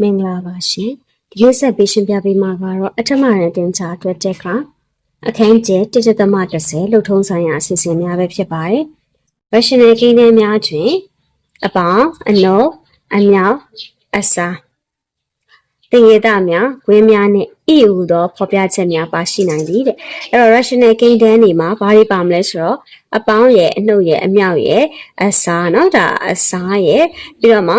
မင်္ဂလာပါရှင်ဒီနေ့ဆက်ပေးရှင်းပြပေးမှာကတော့အထမရန်တင်ချာအတွက်တက်ကအခန်းကျ1.30လှုပ်ထုံးဆိုင်ရာအစီအစဉ်များပဲဖြစ်ပါတယ် rational ကိန်းတွေများတွင်အပေါင်းအနုပ်အမြောက်အစားတင်ရတာများဝင်းများနဲ့ဤဟူသောဖော်ပြချက်များပါရှိနိုင်သည်တဲ့အဲ့တော့ rational ကိန်းတန်းတွေမှာဘာတွေပါမလဲဆိုတော့အပေါင်းရဲ့အနှုတ်ရဲ့အမြောက်ရဲ့အစားเนาะဒါအစားရဲ့ပြီးတော့မှ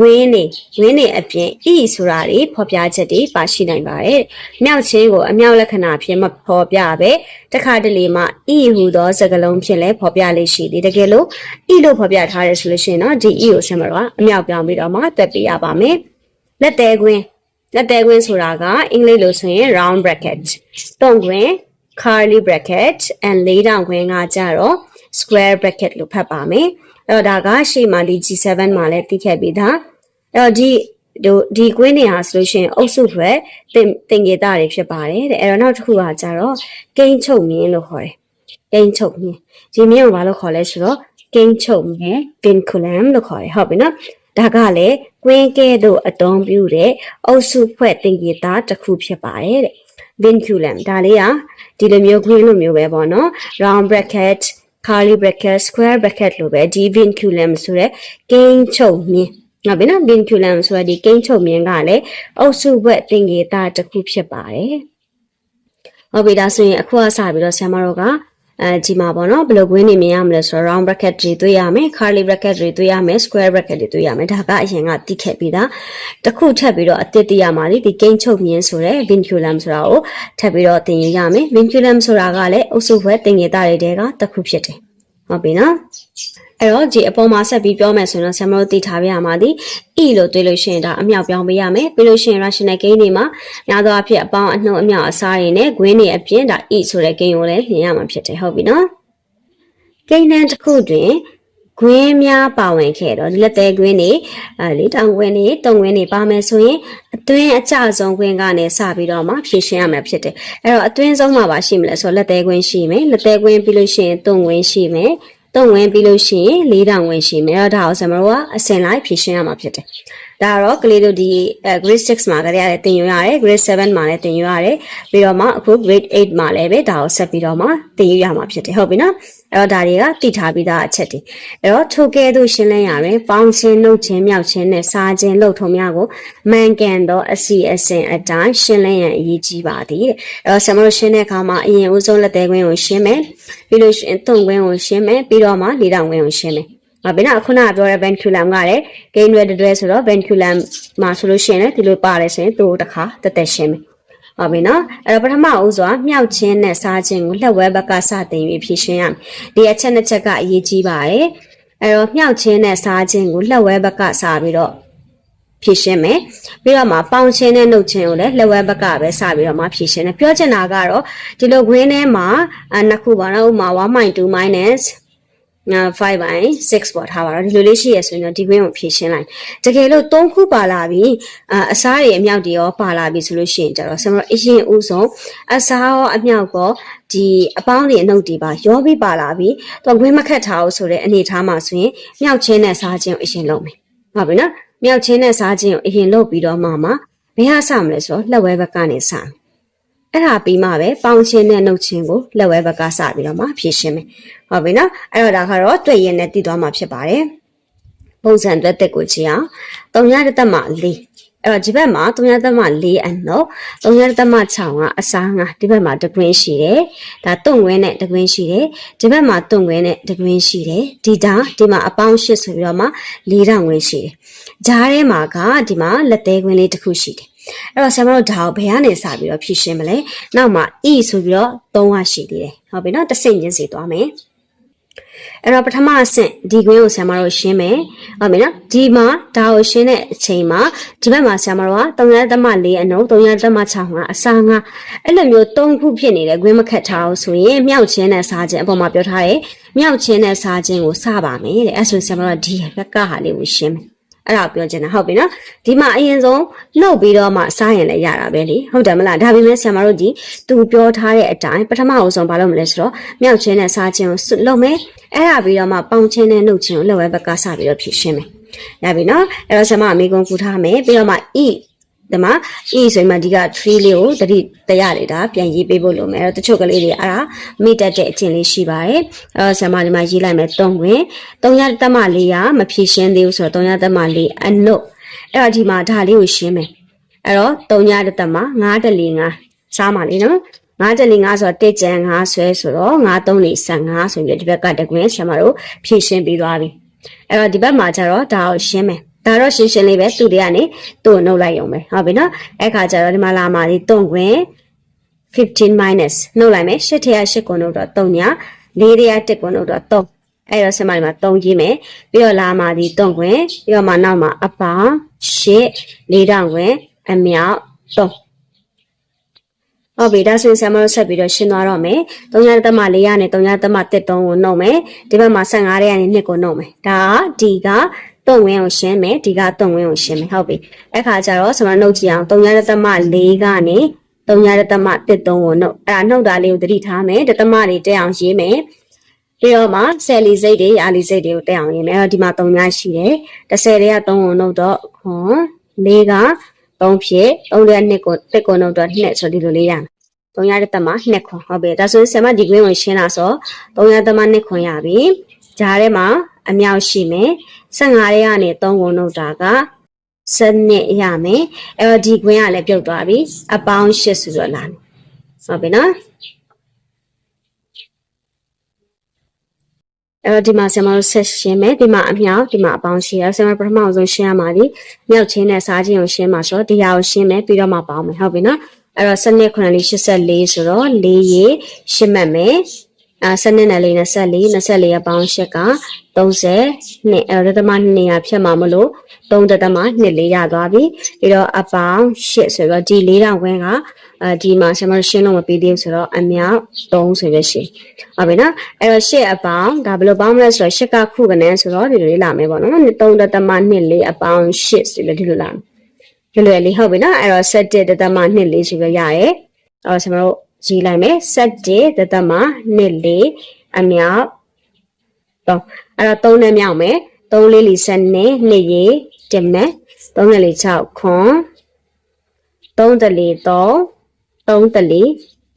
ဂွင်းနေဂွင်းနေအပြင်ဤဆိုတာတွေဖော်ပြချက်တွေပါရှိနိုင်ပါတယ်။မြောက်ချင်းကိုအမြောက်လက္ခဏာဖြင့်မဖော်ပြပဲတခါတလေမှဤဟူသောစကားလုံးဖြင့်လည်းဖော်ပြလေးရှိသည်တကယ်လို့ဤလို့ဖော်ပြထားတယ်ဆိုလို့ရှိရင်တော့ဒီဤကိုဆင်မတော့အမြောက်ပြောင်းပြီးတော့မှတွက်ပြရပါမယ်။လက်သေးကွင်းလက်သေးကွင်းဆိုတာကအင်္ဂလိပ်လိုဆိုရင် round bracket တုံးကွင်း curly bracket and lay down ခွင်းကကြတော့ square bracket လို့ဖတ်ပါမယ်အဲ့တော့ဒါကရှေ့မှာဒီ G7 မှာလည်းသိခဲ့ပြီးသား အဲ့တော့ဒီတို့ဒီကွင်းနေဟာဆိုလို့ရှိရင်အုပ်စုဖွယ်တင်တင်ကေတာတွေဖြစ်ပါတယ်တဲ့အဲ့တော့နောက်တစ်ခုကကြတော့ကိန်းချုပ်မြင်းလို့ခေါ်တယ်ကိန်းချုပ်မြင်းဒီမြင်းကိုဘာလို့ခေါ်လဲဆိုတော့ကိန်းချုပ်မြင်း vinculum လို့ခေါ်တယ်ဟုတ်ပြီနော်ဒါကလည်းကွင်းကဲတို့အတုံးပြုတဲ့အုပ်စုဖွဲ့တင်ကေတာတစ်ခုဖြစ်ပါတယ်တဲ့ vinculum ဒါလေးကဒီလိုမျိုး green လိုမျိုးပဲပေါ့နော် round bracket curly bracket square bracket လိုပဲဒီ vinculum ဆိုတဲ့ကိန်းချုပ်မြင်း နော်ဗျာနော် vinculum ဆိုတဲ့ဒီကိန်းချုပ်မြင်းကလည်းအုပ်စုဘက်သင်္ကေတတစ်ခုဖြစ်ပါတယ်ဟုတ်ပြီဒါဆိုရင်အခုကစပြီးတော့ဆရာမတို့ကအဲဒီမှာပေါ့နော်ဘယ်လိုခွင်းနေမြင်ရမလဲဆိုတော့ round bracket တွေတွေ့ရမယ် curly bracket တွေတွေ့ရမယ် square bracket တွေတွေ့ရမယ်ဒါကအရင်ကတိခဲ့ပြီးသားတစ်ခုထပ်ပြီးတော့အသစ်တရမှာဒီကိန်းချုပ်မြင်းဆိုတဲ့ vinculum ဆိုတာကိုထပ်ပြီးတော့သင်ယူရမယ် vinculum ဆိုတာကလည်းအုပ်စုဘက်သင်္ကေတတွေတဲကတစ်ခုဖြစ်တယ်ဟုတ်ပြီနော် အဲ့တော့ဒီအပေါ်မှာဆက်ပြီးပြောမယ်ဆိုရင်တော့ဆမ်မတို့သိထားပြရမှာဒီ e လို့တွေးလို့ရှိရင်ဒါအမြောက်ပြောင်းပေးရမယ်ပြီးလို့ရှိရင် rational gain တွေမှာများသောအားဖြင့်အပေါင်းအနှုတ်အမြောက်အစားတွေနဲ့ gain တွေအပြင်ဒါ e ဆိုတဲ့ gain ကိုလည်းပြင်ရမှာဖြစ်တယ်ဟုတ်ပြီနော် gain တန်းတစ်ခုတွင်ဂွင်းများပါဝင်ခဲ့တော့ဒီလက်သေးဂွင်းတွေအဲလေးတောင်ဂွင်းတွေတုံဂွင်းတွေပါမယ်ဆိုရင်အတွင်းအကျဆုံးဂွင်းကနေစပြီးတော့မှဖြည့်ရှင်းရမှာဖြစ်တယ်အဲ့တော့အတွင်းဆုံးမှာပါရှိမလဲဆိုတော့လက်သေးဂွင်းရှိမယ်လက်သေးဂွင်းပြီးလို့ရှိရင်တုံဂွင်းရှိမယ် တုံဝင်ပြီးလို့ရှိရင်၄တောင်ဝင်ရှိမယ်အဲ့တော့ဒါကိုကျွန်တော်တို့ကအစင်လိုက်ဖြည့်ရှင်းရမှာဖြစ်တယ် ဒါတော့ကလေးတို့ဒီ grade 6မှာကြရတဲ့သင်ယူရတယ် grade 7မှာလည်းသင်ယူရတယ်ပြီးတော့မှအခု grade 8မှာလည်းပဲဒါကိုဆက်ပြီးတော့မှသင်ယူရမှာဖြစ်တယ်ဟုတ်ပြီနော်အဲ့တော့ဒါတွေကတည်ထားပြီးသားအချက်တွေအဲ့တော့ထိုကဲသို့ရှင်းလင်းရမယ်ပေါင်းချင်းနှုတ်ချင်းမြောက်ချင်းနဲ့စားချင်းလှုပ်ထုံများကိုမှန်ကန်သောအစီအစဉ်အတိုင်းရှင်းလင်းရန်အရေးကြီးပါသည်တဲ့အဲ့တော့ဆရာမတို့ရှင်းတဲ့အခါမှာအရင်ဦးဆုံးလက်သေးခွင်းကိုရှင်းမယ်ပြီးလို့ရှိရင်သုံးခွင်းကိုရှင်းမယ်ပြီးတော့မှလေးတောင်ခွင်းကိုရှင်းမယ်။ ဟာဘယ်နော်ခုနကပြောတဲ့ ventriculum ကလည်း gain ရွယ်တွဲဆိုတော့ ventriculum မှာဆိုလို့ရှိရင်လည်းဒီလိုပါတယ်ဆိုရင်သူ့တစ်ခါတက်တက်ရှင်းမယ်။ဟုတ်ပြီနော်။အဲ့တော့ပထမဦးစွာမြောက်ချင်းနဲ့စားချင်းကိုလက်ဝဲဘက်ကစတင်ပြီးဖြည့်ရှင်းရမယ်။ဒီအချက်နှစ်ချက်ကအရေးကြီးပါတယ်။အဲ့တော့မြောက်ချင်းနဲ့စားချင်းကိုလက်ဝဲဘက်ကစပြီးတော့ဖြည့်ရှင်းမယ်ပြီးတော့မှပေါင်ချင်းနဲ့နှုတ်ချင်းကိုလည်းလက်ဝဲဘက်ကပဲစပြီးတော့မှဖြည့်ရှင်းတယ်ပြောချင်တာကတော့ဒီလို green ထဲမှာနှစ်ခုပါတော့ဥမာ1.2 minus 5 by 6ပေါ့ထားပါတော့ဒီလိုလေးရှိရဆိုရင်တော့ဒီ green ကိုဖြည့်ရှင်းလိုက်တကယ်လို့3ခုပါလာပြီအစားတွေအမြောက်တွေရောပါလာပြီဆိုလို့ရှိရင်ကျတော့ဆရာအရင်ဦးဆုံးအစားရောအမြောက်ကောဒီအပေါင်းတွေအနှုတ်တွေပါရောပြီးပါလာပြီတော့ green မခတ်ထားဘူးဆိုတဲ့အနေထားမှာဆိုရင်မြောက်ချင်းနဲ့စားချင်းကိုအရင်လုပ်မယ်ဟုတ်ပြီနော်မြောက်ချင်းနဲ့စားချင်းကိုအရင်လုပ်ပြီးတော့မှမှဘယ်ဟာစမလဲဆိုတော့လက်ဝဲဘက်ကနေစမယ် အဲ့ဒါပြီးမှပဲပေါင်ချင်းနဲ့နှုတ်ချင်းကိုလက်ဝဲဘက်ကစပြီးတော့မှဖြည့်ရှင်းမယ်ဟုတ်ပြီနော်အဲ့တော့ဒါကတော့တွေ့ရင်နဲ့တည်သွားမှာဖြစ်ပါတယ်ပုံစံအတွက်တက်ကိုချီအောင်3ရတက်မှ4အဲ့တော့ဒီဘက်မှာ3ရတက်မှ4အနော်3ရတက်မှ6ကအစားငါဒီဘက်မှာတကွင်းရှိတယ်ဒါတုံဝင်းနဲ့တကွင်းရှိတယ်ဒီဘက်မှာတုံဝင်းနဲ့တကွင်းရှိတယ်ဒီဒါဒီမှာအပေါင်း8ဆိုပြီးတော့မှ4တောင်ဝင်းရှိတယ်ဂျားထဲမှာကဒီမှာလက်သေးကွင်းလေးတစ်ခုရှိတယ် အဲ့တော့ဆရာမတို့ဒါကိုဘယ်ကနေစပြီးတော့ဖြည့်ရှင်းမလဲနောက်မှာ e ဆိုပြီးတော့3ကရှိသေးတယ်ဟုတ်ပြီနော်တစ်ဆင့်ချင်းစီသွားမယ်အဲ့တော့ပထမအဆင့်ဒီကွင်းကိုဆရာမတို့ရှင်းမယ်ဟုတ်ပြီနော်ဒီမှာဒါကိုရှင်းတဲ့အချိန်မှာဒီဘက်မှာဆရာမတို့က3.4အနုံ3.6ကအစားငါအဲ့လိုမျိုး၃ခုဖြစ်နေတဲ့ကွင်းမခတ်ထားအောင်ဆိုရင်မြောက်ချင်းနဲ့စားခြင်းအပေါ်မှာပြောထားတယ်မြောက်ချင်းနဲ့စားခြင်းကိုစပါမယ်တဲ့အဲ့ဆိုဆရာမတို့ကဒီဘက်ကဟာလေးကိုရှင်းမယ် အဲ့ဒါပြောချင်တာဟုတ်ပြီနော်ဒီမှာအရင်ဆုံးနှုတ်ပြီးတော့မှစားရင်လည်းရတာပဲလေဟုတ်တယ်မလားဒါပေမဲ့ဆရာမတို့ဒီသူပြောထားတဲ့အတိုင်းပထမအဆုံးဘာလုပ်မလဲဆိုတော့မြောက်ချင်းနဲ့စားချင်းကိုလုပ်မယ်အဲ့ဒါပြီးတော့မှပေါင်ချင်းနဲ့နှုတ်ချင်းကိုလက်ဝဲဘက်ကစပြီးတော့ဖြည့်ရှင်းမယ်ရပြီနော်အဲ့တော့ဆရာမအမေကုန်းကူထားမယ်ပြီးတော့မှ e ဒီမှာ e ဆိုရင်မှဒီက3လေးကိုတတိတရားလေးဒါပြန်ရေးပေးဖို့လိုမယ်အဲ့တော့တချို့ကလေးတွေအဲ့ဒါမိတက်တဲ့အကျင့်လေးရှိပါတယ်အဲ့တော့ဆရာမဒီမှာရေးလိုက်မယ်3ခွင်3ရတက်မလေးကမဖြည့်ရှင်းသေးဘူးဆိုတော့3ရတက်မလေးအနုတ်အဲ့တော့ဒီမှာဒါလေးကိုရှင်းမယ်အဲ့တော့3ရတက်မ9တက်လေး9စားပါလေနော်9တက်လေး9ဆိုတော့1ကျန်9ဆွဲဆိုတော့9 3လေး15ဆိုပြီးဒီဘက်ကတကွင်းဆရာမတို့ဖြည့်ရှင်းပြီးသွားပြီအဲ့တော့ဒီဘက်မှာကျတော့ဒါကိုရှင်းမယ် ဒါတော့ရှင်းရှင်းလေးပဲသူတွေကနေသူ့ကိုနှုတ်လိုက်ရုံပဲဟုတ်ပြီနော်အဲ့ခါကျတော့ဒီမှာလာမှာဒီ3ခွင်15 minus နှုတ်လိုက်မယ်8ထက်8ကိုနှုတ်တော့3ည4ထက်1ကိုနှုတ်တော့3အဲ့တော့ဆင်မဒီမှာ3ကြီးမယ်ပြီးတော့လာမှာဒီ3ခွင်ပြီးတော့မှနောက်မှာအပေါင်း8 4တောင်ခွင်အမြောက်3ဟုတ်ပြီဒါဆိုရင်ဆရာမတို့ဆက်ပြီးတော့ရှင်းသွားတော့မယ်။3ရသမ4ရနဲ့3ရသမ1 3ကိုနှုတ်မယ်။ဒီဘက်မှာ15ရက်နဲ့2ကိုနှုတ်မယ်။ဒါကဒီက တုံဝင်းကိုရှင်းမယ်ဒီကတုံဝင်းကိုရှင်းမယ်ဟုတ်ပြီ။အဲ့ခါကျတော့ဆရာမနှုတ်ကြည့်အောင်3ရသမ4ကနေ3ရသမ1 3ကိုနှုတ်။အဲ့ဒါနှုတ်တာလေးကိုသတိထားမယ်။တသမတွေတက်အောင်ရေးမယ်။ပြီးတော့မှဆယ်လီစိတ်တွေရာလီစိတ်တွေကိုတက်အောင်ရေးမယ်။အဲ့တော့ဒီမှာ3ညရှိတယ်။30တွေက3ကိုနှုတ်တော့ခွန်4က3ဖြစ်3ရဲ့2ကိုတစ်ကိုနှုတ်တော့2ဆိုဒီလိုလေးရမယ်။3ရတဲ့တက်မှာ2ခွန်ဟုတ်ပြီ။ဒါဆိုရင်ဆယ်မဒီကွင်းကိုရှင်းလာဆို3ရတက်မှာ2ခွန်ရပြီ။ဂျားထဲမှာ အမြောက်ရှိမယ်။15ရဲကနေ3ကိုနှုတ်တာကစနစ်ရမယ်။အဲ့တော့ဒီကွင်းကလည်းပြုတ်သွားပြီ။အပေါင်း8ဆိုတော့လာမယ်။ဟုတ်ပြီနော်။အဲ့တော့ဒီမှာဆင်မတို့ဆက်ရှင်းမယ်ဒီမှာအမြောက်ဒီမှာအပေါင်းရှင်းရဆင်မပထမဆုံးရှင်းရမှာဒီမြောက်ချင်းနဲ့စားချင်းကိုရှင်းမှာဆိုတော့ဒီဟာကိုရှင်းမယ်ပြီးတော့မှပေါင်းမယ်ဟုတ်ပြီနော်အဲ့တော့စနစ်9လေး84ဆိုတော့4ရေရှင်းမှတ်မယ် အာစနစ်နဲ့လေး24 24အပေါင်း8က30နှစ်အဲ့တော့ဒသမ200ဖြတ်မှာမလို့3ဒသမ2လေးရသွားပြီပြီးတော့အပေါင်း8ဆိုတော့ဒီ4000ဝန်းကအဲဒီမှာဆင်မရှင်းလို့မပြီးသေးဘူးဆိုတော့အမြောက်3ဆိုရရှိဟုတ်ပြီနော်အဲ့တော့8အပေါင်းဒါဘယ်လိုပေါင်းမလဲဆိုတော့8ကခုကနေဆိုတော့ဒီလိုလေးလာမယ်ပေါ့နော်3ဒသမ2လေးအပေါင်း8ဆိုလို့ဒီလိုလာမယ်လွယ်လွယ်လေးဟုတ်ပြီနော်အဲ့တော့7ဒသမ2လေးဆိုပြီးရရဲအဲ့တော့ဆင်မတို့ ရေးလိုက်မယ်7ဒသမ2လေးအမြောက်3အဲ့တော့3နဲ့မြောက်မယ်3လေးလီ7နဲ့2ရေတင်မယ်3နဲ့လီ6ခွန်3တလီ3 3တလီ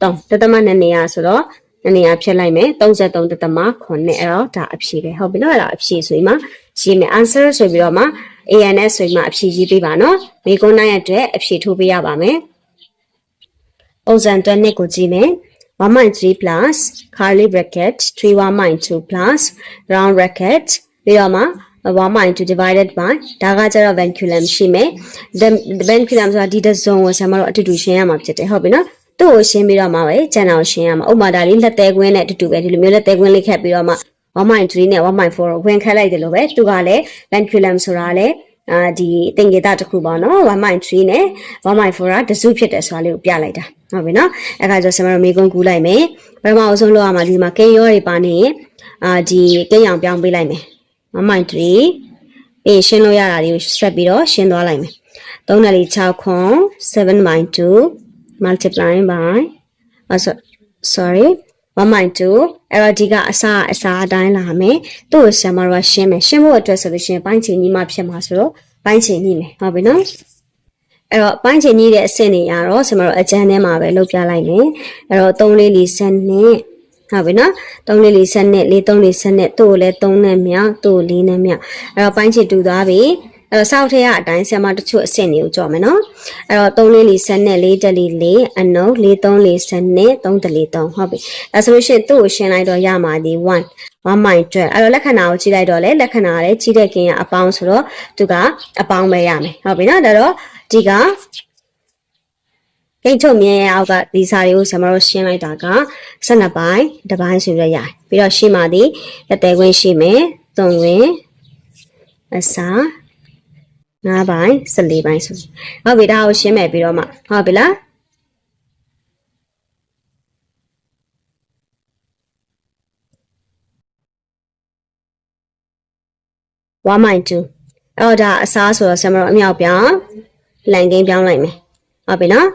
3တသမ2နေရဆိုတော့2နေရဖြတ်လိုက်မယ်33တသမ9အဲ့တော့ဒါအဖြေပဲဟုတ်ပြီနော်အဲ့ဒါအဖြေဆိုရင်မှရေးမယ် answer ဆိုပြီးတော့မှ ANS ဆိုရင်မှအဖြေရေးပေးပါနော်မိကုန်းနိုင်အတွက်အဖြေထိုးပေးရပါမယ် ပုံစံတွက်နှစ်ကိုကြည့်မယ်1.3 plus curly bracket 3 1.2 plus round bracket ပြီးတော့မှ1.2 divided by ဒါကကျတော့ venculum ရှိမယ် the venculum ဆိုတာဒီတစ်စုံကိုဆရာမတို့အတူတူရှင်းရမှာဖြစ်တယ်ဟုတ်ပြီနော်သူ့ကိုရှင်းပြီးတော့မှပဲကျန်တာကိုရှင်းရမှာဥပမာဒါလေးလက်သေးကွင်းနဲ့အတူတူပဲဒီလိုမျိုးလက်သေးကွင်းလေးခက်ပြီးတော့မှ1.3နဲ့1.4ကိုဝင်ခက်လိုက်တယ်လို့ပဲသူကလည်း venculum ဆိုတာလည်း အာဒီသင်္ကေတတစ်ခုပေါ့နော်1.3နဲ့1.4ကတစုဖြစ်တယ်ဆိုတာလေးကိုပြလိုက်တာဟုတ်ပြီနော်အဲ့ခါကျဆရာမတို့မေကွန်ကူးလိုက်မယ်ပထမအဆုံးလောက်ရမှာဒီမှာကိန်းရောတွေပါနေရင်အာဒီကိန်းအောင်ပြောင်းပေးလိုက်မယ်1.3အေးရှင်းလို့ရတာတွေကိုဆက်ပြီးတော့ရှင်းသွားလိုက်မယ်3နဲ့လေး6ခွန်7.2 multiply by uh, so, sorry 1.2အဲ့တော့ဒီကအစားအစားအတိုင်းလာမယ်သူ့ကိုဆရာမတို့ကရှင်းမယ်ရှင်းဖို့အတွက်ဆိုလို့ရှိရင်ပိုင်းချင်ကြီးမှဖြစ်မှာဆိုတော့ပိုင်းချင်ကြီးမယ်ဟုတ်ပြီနော်အဲ့တော့ပိုင်းချင်ကြီးတဲ့အဆင့်တွေရတော့ဆရာမတို့အကျန်းထဲမှာပဲလုပ်ပြလိုက်မယ်အဲ့တော့3လေးလေးဆက်နဲ့ဟုတ်ပြီနော်3လေးလေးဆက်နဲ့4 3လေးဆက်နဲ့သူ့ကိုလည်း3နဲ့မြောက်သူ့ကို4နဲ့မြောက်အဲ့တော့ပိုင်းချင်တူသွားပြီ အဲ့တော့စောက်ထရအတိုင်းဆရာမတချို့အဆင့်တွေကိုကြော်မယ်နော်အဲ့တော့3လေးလေးဆက်နဲ့4တက်လေး4အနုပ်4 3လေးဆက်နဲ့3တက်လေး3ဟုတ်ပြီဒါဆိုလို့ရှိရင်သူ့ကိုရှင်းလိုက်တော့ရမှာဒီ1 1.12အဲ့တော့လက္ခဏာကိုကြည့်လိုက်တော့လေလက္ခဏာကလည်းကြီးတဲ့ကင်းကအပေါင်းဆိုတော့သူကအပေါင်းပဲရမယ်ဟုတ်ပြီနော်ဒါတော့ဒီကကိတ်ထုတ်မြင်ရအောက်ကဒီစာတွေကိုကျွန်တော်တို့ရှင်းလိုက်တာက12ပိုင်းတစ်ပိုင်းဆိုရရတယ်ပြီးတော့ရှင်းပါသည်လက်သေးခွင်းရှိမယ်သုံးခွင်းအစား 9ပိုင်း14ပိုင်းဆိုဟုတ်ပြီဒါကိုရှင်းမယ်ပြီးတော့မှဟုတ်ပြီလား1.2အဲ့တော့ဒါအစားဆိုတော့ဆရာမတို့အမြောက်ပြောင်းလန်ကိန်းပြောင်းလိုက်မယ်ဟုတ်ပြီနော်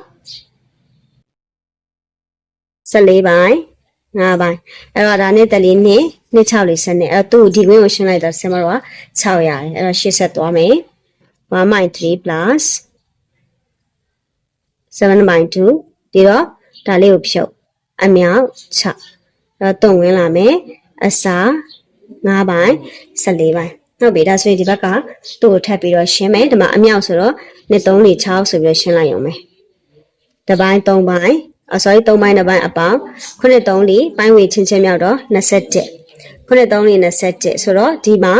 14ပိုင်း5ပိုင်းအဲ့တော့ဒါနဲ့တလီနှစ်နှစ်6လေးဆက်နဲ့အဲ့တော့သူ့ဒီကွင်းကိုရှင်းလိုက်တော့ဆင်မတော့6ရတယ်အဲ့တော့ရှေ့ဆက်သွားမယ် 1.3 plus 7.2ဒီတော့ဒါလေးကိုဖြုတ်အမြောက်6အဲ့တော့တုံဝင်လာမယ်အစာ9ပိုင်း14ပိုင်းဟုတ်ပြီဒါဆိုရင်ဒီဘက်ကသူ့ကိုထပ်ပြီးတော့ရှင်းမယ်ဒီမှာအမြောက်ဆိုတော့နှစ်3 4 6ဆိုပြီးတော့ရှင်းလိုက်ရုံပဲတပိုင်း3ပိုင်းအ sorry 3ပိုင်းတစ်ပိုင်းအပေါင်းခုနှစ်3 4ပိုင်းဝေချင်းချင်းမြောက်တော့27 ခုနှစ်3 4 27ဆိုတော့ဒီမှာ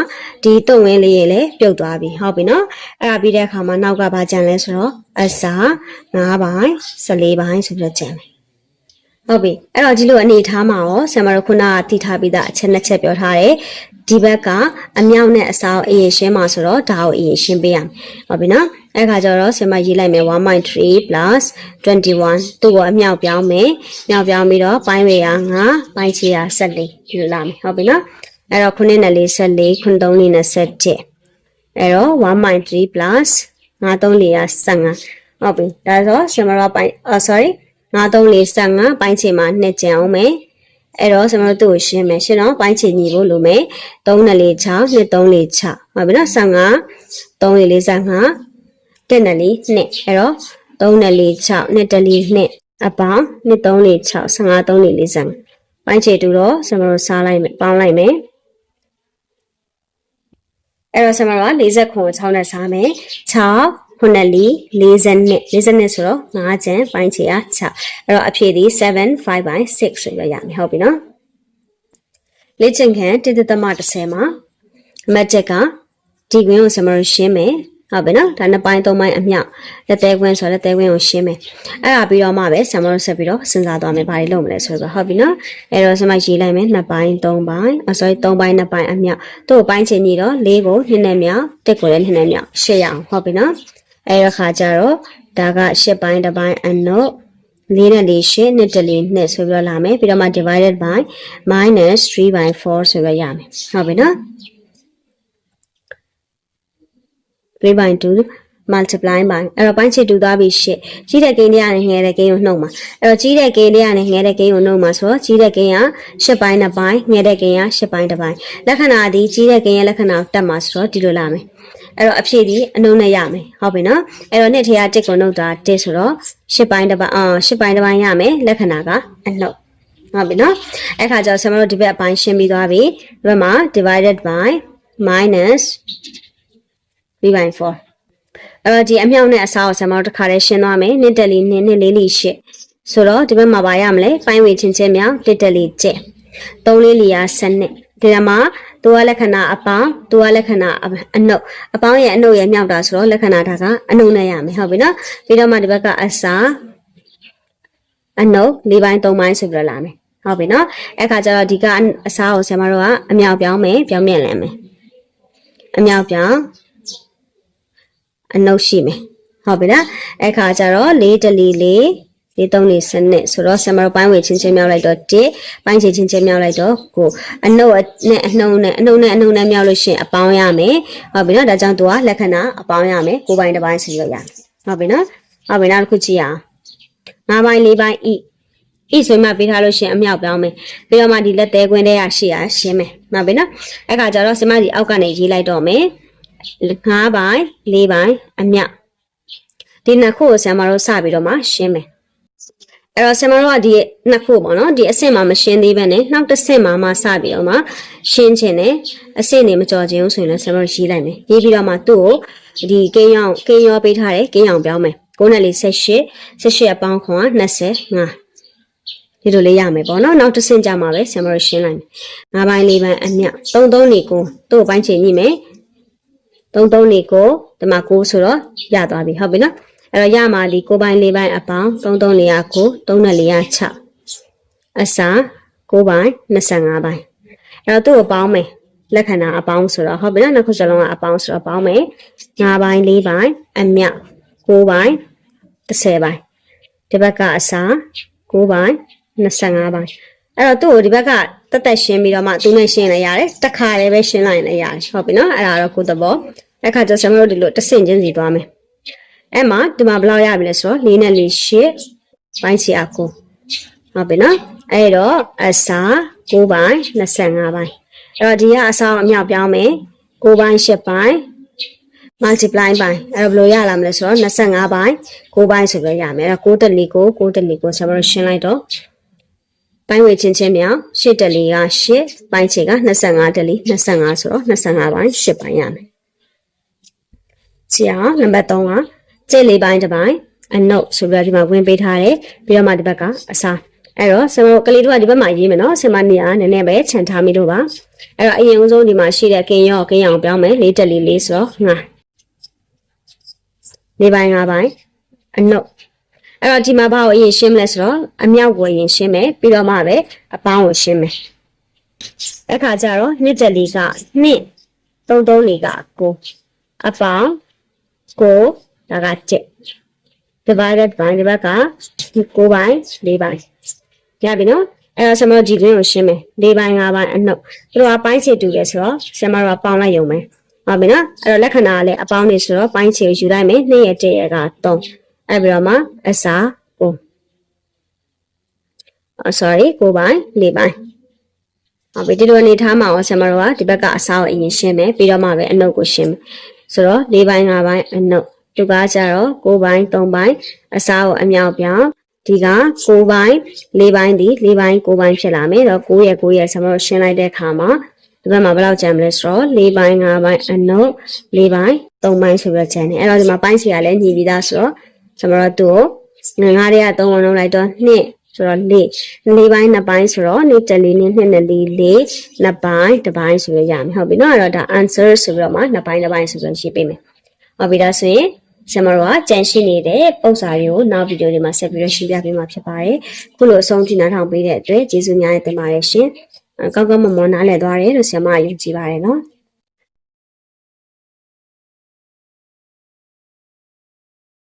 ဒီတုံဝင်လေးရေလည်းပြုတ်သွားပြီဟုတ်ပြီနော်အဲ့ဒါပြီးတဲ့အခါမှာနောက်ကဘာကြံလဲဆိုတော့အစာ9ပိုင်း14ပိုင်းဆိုပြီးတော့ကြံမယ် ဟုတ်ပြီအဲ့တော့ဒီလိုအနေထားမှာရောဆရာမတို့ခုနကတည်ထားပြီးသားအချက်နှစ်ချက်ပြောထားတယ်ဒီဘက်ကအမြောက်နဲ့အစားအရင်ရှင်းမှာဆိုတော့ဒါကိုအရင်ရှင်းပေးရမယ်ဟုတ်ပြီနော်အဲ့ခါကျတော့ဆရာမရေးလိုက်မယ်1.3 plus 21သူ့ကိုအမြောက်ပြောင်းမယ်မြောက်ပြောင်းပြီးတော့ပိုင်းဝေရ9ပိုင်းချီရ14ဒီလိုလာမယ်ဟုတ်ပြီနော်အဲ့တော့ခုနှစ်နဲ့လေး14ခုသုံးလေးနဲ့17အဲ့တော့1.3 plus 9 3လေးရ15ဟုတ်ပြီဒါဆိုဆရာမတို့ပိုင်းအော် sorry 9345ပိုင်းချင်မှာနှစ်ကြံအောင်မယ်အဲ့တော့ကျွန်တော်တို့သူ့ကိုရှင်းမယ်ရှင်းတော့ပိုင်းချင်ညီဖို့လိုမယ်3နဲ့4 6 2 3 4 6ဟုတ်ပြီနော်15 3 4 45တက်နဲ့4နှစ်အဲ့တော့3နဲ့4 6နှစ်တလီနှစ်အပေါင်းနှစ်3 4 6 15 3 4 45ပိုင်းချေတူတော့ကျွန်တော်တို့စားလိုက်မယ်ပေါင်းလိုက်မယ်အဲ့တော့ကျွန်တော်က40ခွန်6နဲ့စားမယ်6 ခုနှစ်လီ40နှစ်40နှစ်ဆိုတော့9ကျန်ပိုင်းချေအား6အဲ့တော့အဖြေဒီ7 5 by 6ဆိုရရမယ်ဟုတ်ပြီနော်လေ့ကျင့်ခန်းတိတိသမ30မှာအမတ်ချက်ကဒီကွင်းကိုကျွန်တော်ရှင်းမယ်ဟုတ်ပြီနော်ဒါနှစ်ပိုင်းသုံးပိုင်းအမြောက်လက်သေးကွင်းဆိုလက်သေးကွင်းကိုရှင်းမယ်အဲ့ဒါပြီးတော့မှပဲဆမ်မတို့ဆက်ပြီးတော့စဉ်းစားသွားမယ်ဘာတွေလုပ်မလဲဆိုတော့ဟုတ်ပြီနော်အဲ့တော့ဆမ်မရေးလိုက်မယ်နှစ်ပိုင်းသုံးပိုင်းအစိုးရသုံးပိုင်းနှစ်ပိုင်းအမြောက်သူ့ကိုပိုင်းချင်ကြီးတော့လေးကိုနှစ်နဲ့မြောက်တစ်ကိုလည်းနှစ်နဲ့မြောက်ရှင်းရအောင်ဟုတ်ပြီနော် အဲ့တော့ခါကြတော့ဒါကရှစ်ပိုင်းတစ်ပိုင်းအနုတ်လေးနဲ့လေးရှစ်နှစ်တလေးနှစ်ဆိုပြီးတော့လာမယ်ပြီးတော့မှ divided by minus 3 by 4ဆိုပြီးတော့ရမယ်ဟုတ်ပြီနော်3 by 2 multiply by အဲ့တော့ပိုင်းချစ်တူသွားပြီရှစ်ကြီးတဲ့ကိန်းတရားနဲ့ငယ်တဲ့ကိန်းကိုနှုတ်မှာအဲ့တော့ကြီးတဲ့ကိန်းတရားနဲ့ငယ်တဲ့ကိန်းကိုနှုတ်မှာဆိုတော့ကြီးတဲ့ကိန်းကရှစ်ပိုင်းနှစ်ပိုင်းငယ်တဲ့ကိန်းကရှစ်ပိုင်းတစ်ပိုင်းလက္ခဏာဒီကြီးတဲ့ကိန်းရဲ့လက္ခဏာကိုတက်မှာဆိုတော့ဒီလိုလာမယ် အဲ့တော့အဖြေဒီအနုံနဲ့ရမယ်ဟုတ်ပြီနော်အဲ့တော့နှစ်ထရတစ်ကိုနှုတ်တာတစ်ဆိုတော့ရှစ်ပိုင်းတစ်ပိုင်းအော်ရှစ်ပိုင်းတစ်ပိုင်းရမယ်လက္ခဏာကအနှုတ်ဟုတ်ပြီနော်အဲ့ခါကျတော့ဆရာမတို့ဒီဘက်အပိုင်းရှင်းပြီးသွားပြီဒီဘက်မှာ divided by minus 3 by 4အဲ့တော့ဒီအမြောက်နဲ့အစားကိုဆရာမတို့တစ်ခါတည်းရှင်းသွားမယ်နှစ်တက်လီနှစ်နှစ်လေးလီရှစ်ဆိုတော့ဒီဘက်မှာပါရမလဲပိုင်းဝေချင်းချင်းမြောက်တစ်တက်လီကျက်သုံးလေးလီယာစနစ်ဒီမှာ သူကလက္ခဏာအပေါင်းသူကလက္ခဏာအနှုတ်အပေါင်းရဲ့အနှုတ်ရဲ့မြောက်တာဆိုတော့လက္ခဏာဒါကအနှုတ်နဲ့ရမယ်ဟုတ်ပြီနော်ပြီးတော့မှဒီဘက်ကအစားအနှုတ်၄ပိုင်း၃ပိုင်းဆိုပြီးတော့လာမယ်ဟုတ်ပြီနော်အဲ့ခါကျတော့ဒီကအစားကိုဆရာမတို့ကအမြောက်ပြောင်းမယ်ပြောင်းမြင်လဲမယ်အမြောက်ပြောင်းအနှုတ်ရှိမယ်ဟုတ်ပြီလားအဲ့ခါကျတော့၄တလီလေး လေးသုံးလေးစနစ်ဆိုတော့ဆမ်မတို့ပိုင်းဝေချင်းချင်းမြောက်လိုက်တော့1ပိုင်းချင်ချင်းချင်းမြောက်လိုက်တော့ကိုအနှုတ်နဲ့အနှုတ်နဲ့အနှုတ်နဲ့အနှုတ်နဲ့မြောက်လို့ရှိရင်အပေါင်းရမယ်ဟုတ်ပြီနော်ဒါကြောင့်သူကလက္ခဏာအပေါင်းရမယ်ကိုပိုင်းတစ်ပိုင်းစီလို့ရဟုတ်ပြီနော်ဟုတ်ပြီနောက်တစ်ခုကြည့်အောင်၅ပိုင်း၄ပိုင်းဤဤဆိုမှပေးထားလို့ရှိရင်အမြောက်ပြောင်းမယ်ပြီးတော့မှဒီလက်သေးခွင်းထဲရရှိရရှင်းမယ်ဟုတ်ပြီနော်အဲ့ခါကျတော့ဆင်မဒီအောက်ကနေရေးလိုက်တော့မယ်5ပိုင်း4ပိုင်းအမြောက်ဒီနှစ်ခုကိုဆင်မတို့စပြီးတော့မှရှင်းမယ် အဲ့တော့ဆင်မတို့ကဒီနှစ်ခုပေါ့နော်ဒီအဆင့်မှာမရှင်းသေးဘဲနဲ့နောက်တစ်ဆင့်မှာမှစပြီးတော့မှရှင်းခြင်းနဲ့အဆင့်နေမကြော်ခြင်းဆိုရင်လည်းဆင်မတို့ရေးလိုက်မယ်ရေးပြီးတော့မှသူ့ကိုဒီကင်းရောင်ကင်းရောပေးထားတယ်ကင်းရောင်ပြောင်းမယ်9နဲ့4 18 18အပေါင်းခွန်က25ဒီလိုလေးရမယ်ပေါ့နော်နောက်တစ်ဆင့်ကြမှာပဲဆင်မတို့ရှင်းလိုက်မယ်၅ပိုင်း၄ပိုင်းအမြ3 3နေကိုသူ့ပိုင်းချိန်ညှိမယ်3 3နေကိုဒီမှာ9ဆိုတော့ရသွားပြီဟုတ်ပြီနော် အဲ့တော့ရမှာဒီ9ပိုင်း4ပိုင်းအပေါင်း3 3 4 9 3နဲ့4 6အစာ9ပိုင်း25ပိုင်းအဲ့တော့သူ့ကိုပေါင်းမယ်လက္ခဏာအပေါင်းဆိုတော့ဟုတ်ပြီနော်နှစ်ခုစလုံးကအပေါင်းဆိုတော့ပေါင်းမယ်9ပိုင်း4ပိုင်းအမြ9ပိုင်း30ပိုင်းဒီဘက်ကအစာ9ပိုင်း25ပိုင်းအဲ့တော့သူ့ကိုဒီဘက်ကတက်တက်ရှင်းပြီးတော့မှသူနဲ့ရှင်းလိုက်ရတယ်တစ်ခါလည်းပဲရှင်းလိုက်ရင်လည်းရတယ်ဟုတ်ပြီနော်အဲ့ဒါတော့ကိုယ်သဘောအဲ့ခါကျကျွန်တော်တို့ဒီလိုတစ်ဆင့်ချင်းစီသွားမယ် အဲ့မှာဒီမှာဘယ်လောက်ရပြီလဲဆိုတော့၄နဲ့၄၈ပိုင်းချီအကူဟုတ်ပြီနော်အဲ့တော့အစာ9ပိုင်း25ပိုင်းအဲ့တော့ဒီကအစားအမြောက်ပြောင်းမယ်9ပိုင်း10ပိုင်း multiply ပိုင်းအဲ့တော့ဘယ်လိုရလာမလဲဆိုတော့25ပိုင်း9ပိုင်းဆိုပြီးရမယ်အဲ့တော့9တက်လီကို9တက်လီကိုဆက်ပြီးရှင်းလိုက်တော့ပိုင်းဝေချင်းချင်းမြောင်10တက်လီက10ပိုင်းချေက25တက်လီ25ဆိုတော့25ပိုင်း10ပိုင်းရမယ်ကြည့်အောင်နံပါတ်3က ကျိတ်လေးပိုင်းတစ်ပိုင်းအနုပ်ဆိုပြီးတော့ဒီမှာဝင်ပေးထားတယ်ပြီးတော့မှဒီဘက်ကအစားအဲ့တော့ဆင်မကလေးတို့ကဒီဘက်မှာရေးမယ်နော်ဆင်မနေရာနည်းနည်းပဲခြံထားမိလို့ပါအဲ့တော့အရင်ဦးဆုံးဒီမှာရှိတဲ့ကင်ရော့ကင်ရောင်ပြောင်းမယ်လေးတက်လေးလေးဆိုတော့ငါလေးပိုင်းငါးပိုင်းအနုပ်အဲ့တော့ဒီမှာဘာကိုအရင်ရှင်းမလဲဆိုတော့အမြောက်ကိုအရင်ရှင်းမယ်ပြီးတော့မှပဲအပေါင်းကိုရှင်းမယ်အခါကျတော့နှစ်တက်လေးကနှစ်သုံးသုံးလေးကကိုအပေါင်းကို ဒါကကျက် divided by ဒီဘက်က9ပိုင်း4ပိုင်းရပြီနော်အဲ့တော့ဆမတို့ဒီကွင်းကိုရှင်းမယ်4ပိုင်း5ပိုင်းအနှုတ်သူတို့ကပိုင်းခြေတူတယ်ဆိုတော့ဆမတို့ကပေါင်းလိုက်ရုံပဲဟုတ်ပြီနော်အဲ့တော့လက္ခဏာကလည်းအပေါင်းနေဆိုတော့ပိုင်းခြေကိုယူလိုက်မယ်2ရဲ့1ရဲ့က3အဲ့ပြီးတော့မှအစာကိုအော် sorry 9ပိုင်း4ပိုင်းဟုတ်ပြီဒီလိုအနေထားမှာရောဆမတို့ကဒီဘက်ကအစာကိုအရင်ရှင်းမယ်ပြီးတော့မှပဲအနှုတ်ကိုရှင်းမယ်ဆိုတော့4ပိုင်း5ပိုင်းအနှုတ် သူကကြတော့9ပိုင်း3ပိုင်းအစားကိုအမြောက်ပြောင်းဒီက9ပိုင်း4ပိုင်းဒီ4ပိုင်း9ပိုင်းဖြစ်လာမယ်တော့9ရဲ့9ရဲ့ဆက်မလို့ရှင်းလိုက်တဲ့အခါမှာဒီဘက်မှာဘယ်လောက်ကျန်မလဲဆိုတော့4ပိုင်း5ပိုင်းအနုပ်4ပိုင်း3ပိုင်းဆိုပြီးတော့ကျန်တယ်အဲ့တော့ဒီမှာပိုင်းစီကလည်းညီပြီးသားဆိုတော့ဆက်မလို့သူ့ကိုငါးတွေက3ဝင်လုံးလိုက်တော့2ဆိုတော့4 4ပိုင်း2ပိုင်းဆိုတော့2တက်4နဲ့2နဲ့4 4 2ပိုင်း1ပိုင်းဆိုရရမယ်ဟုတ်ပြီနော်အဲ့တော့ဒါ answer ဆိုပြီးတော့မှ2ပိုင်း1ပိုင်းဆိုပြီးရေးပေးမယ်ဟုတ်ပြီဒါဆိုရင် ဆရာမတို့ကကြံရှိနေတဲ့ပုံစံတွေကိုနောက်ဗီဒီယိုတွေမှာဆက်ပြီးတော့ရှင်းပြပေးမှာဖြစ်ပါတယ်။ခုလိုအဆုံးထိနားထောင်ပေးတဲ့အတွက်ကျေးဇူးများတင်ပါတယ်ရှင်။ကောင်းကောင်းမွန်မွန်နားလည်သွားတယ်လို့ဆရာမကယုံကြည်ပါတယ်နော်။